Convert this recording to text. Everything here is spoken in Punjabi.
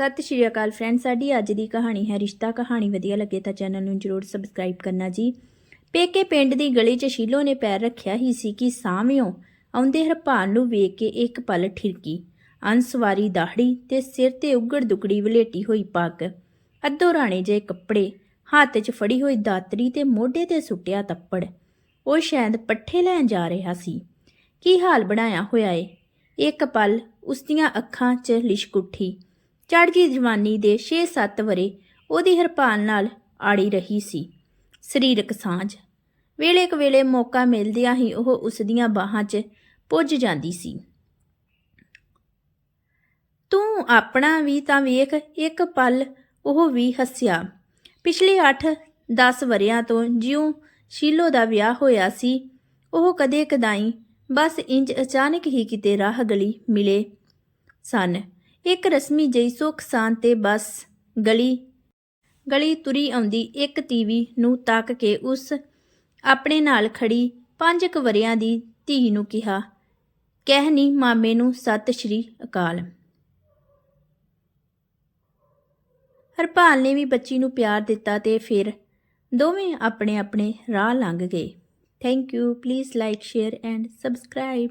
ਸਤਿ ਸ਼੍ਰੀ ਅਕਾਲ ਫਰੈਂਡ ਸਾਡੀ ਅੱਜ ਦੀ ਕਹਾਣੀ ਹੈ ਰਿਸ਼ਤਾ ਕਹਾਣੀ। ਵਧੀਆ ਲੱਗੇ ਤਾਂ ਚੈਨਲ ਨੂੰ ਜਰੂਰ ਸਬਸਕ੍ਰਾਈਬ ਕਰਨਾ ਜੀ। ਪੇਕੇ ਪਿੰਡ ਦੀ ਗਲੀ 'ਚ ਸ਼ੀਲੋ ਨੇ ਪੈਰ ਰੱਖਿਆ ਹੀ ਸੀ ਕਿ ਸਾਹਮਿਓ ਆਉਂਦੇ ਹਰਪਾਲ ਨੂੰ ਵੇਖ ਕੇ ਇੱਕ ਪਲ ਠਿਰਕੀ। ਅਨਸਵਾਰੀ ਦਾਹੜੀ ਤੇ ਸਿਰ ਤੇ ਉੱਗੜ ਦੁਗੜੀ ਵਲੇਟੀ ਹੋਈ ਪੱਗ। ਅੱਧੋ ਰਾਣੇ ਜੇ ਕੱਪੜੇ, ਹੱਥ 'ਚ ਫੜੀ ਹੋਈ ਦਾਤਰੀ ਤੇ ਮੋਢੇ ਤੇ ਸੁੱਟਿਆ ਤੱਪੜ। ਉਹ ਸ਼ਾਇਦ ਪੱਠੇ ਲੈਣ ਜਾ ਰਿਹਾ ਸੀ। ਕੀ ਹਾਲ ਬਣਾਇਆ ਹੋਇਆ ਏ? ਇੱਕ ਪਲ ਉਸ ਦੀਆਂ ਅੱਖਾਂ 'ਚ ਲਿਸ਼ਕ ਉੱਠੀ। ਚੜ੍ਹਦੀ ਜਵਾਨੀ ਦੇ 6-7 ਵਰੇ ਉਹਦੀ ਹਰਪਾਲ ਨਾਲ ਆੜੀ ਰਹੀ ਸੀ। ਸਰੀਰਕ ਸਾਂਝ। ਵੇਲੇ ਕੁ ਵੇਲੇ ਮੌਕਾ ਮਿਲਦਿਆਂ ਹੀ ਉਹ ਉਸ ਦੀਆਂ ਬਾਹਾਂ 'ਚ ਪੁੱਜ ਜਾਂਦੀ ਸੀ। ਤੂੰ ਆਪਣਾ ਵੀ ਤਾਂ ਵੇਖ, ਇੱਕ ਪਲ ਉਹ ਵੀ ਹੱਸਿਆ। ਪਿਛਲੇ 8-10 ਵਰਿਆਂ ਤੋਂ ਜਿਉਂ ਸ਼ੀਲੋ ਦਾ ਵਿਆਹ ਹੋਇਆ ਸੀ, ਉਹ ਕਦੇ ਕਦਾਈ ਬਸ ਇੰਜ ਅਚਾਨਕ ਹੀ ਕਿਤੇ ਰਾਹ ਗਲੀ ਮਿਲੇ ਸਨ। ਇੱਕ ਰਸਮੀ ਜਈ ਸੁੱਖ ਸਾਂ ਤੇ ਬਸ ਗਲੀ ਗਲੀ ਤੁਰੀ ਆਉਂਦੀ ਇੱਕ ਤੀਵੀ ਨੂੰ ਤੱਕ ਕੇ ਉਸ ਆਪਣੇ ਨਾਲ ਖੜੀ ਪੰਜ ਕੁ ਵਰਿਆਂ ਦੀ ਧੀ ਨੂੰ ਕਿਹਾ ਕਹਿਨੀ ਮਾਮੇ ਨੂੰ ਸਤਿ ਸ਼੍ਰੀ ਅਕਾਲ। ਹਰਪਾਲ ਨੇ ਵੀ ਬੱਚੀ ਨੂੰ ਪਿਆਰ ਦਿੱਤਾ ਤੇ ਫਿਰ ਦੋਵੇਂ ਆਪਣੇ ਆਪਣੇ ਰਾਹ ਲੰਘ ਗਏ। Thank you please like share and subscribe